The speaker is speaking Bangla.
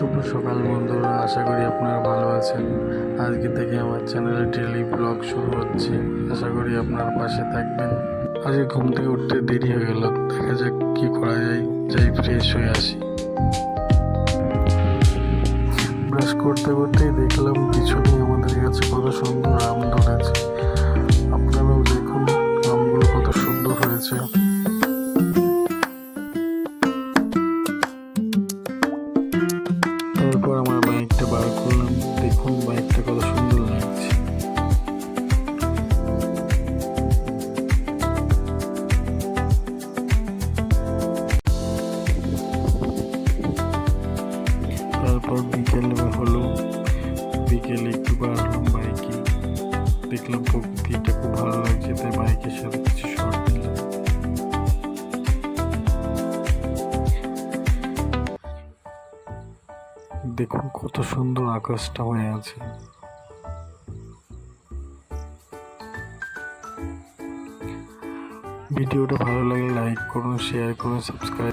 শুভ সকাল বন্ধুরা, আশা করি আপনারা ভালো আছেন। আজকে থেকে আমার চ্যানেলে ডেলি ব্লগ শুরু হচ্ছে। আশা করি আপনার পাশে থাকবেন। আজকে ঘুম থেকে উঠতে দেরি হয়ে গেল। দেখা যাক কি করা যায়। যাই ফ্রেশ হয়ে আসি। ব্রাশ করতে করতেই দেখলাম পিছনে আমাদের কাছে কত সুন্দর আম ধরেছে তারপর বিকেল হলো। বিকেলে একটু বার বাইকে। দেখলাম প্রকৃতিটা খুব ভালো লাগছে, তাই বাইকের সাথে কিছু শর্ট নিলাম দেখুন কত সুন্দর আকাশটা হয়ে আছে। ভিডিওটা ভালো লাগলে লাইক করুন শেয়ার করুন সাবস্ক্রাইব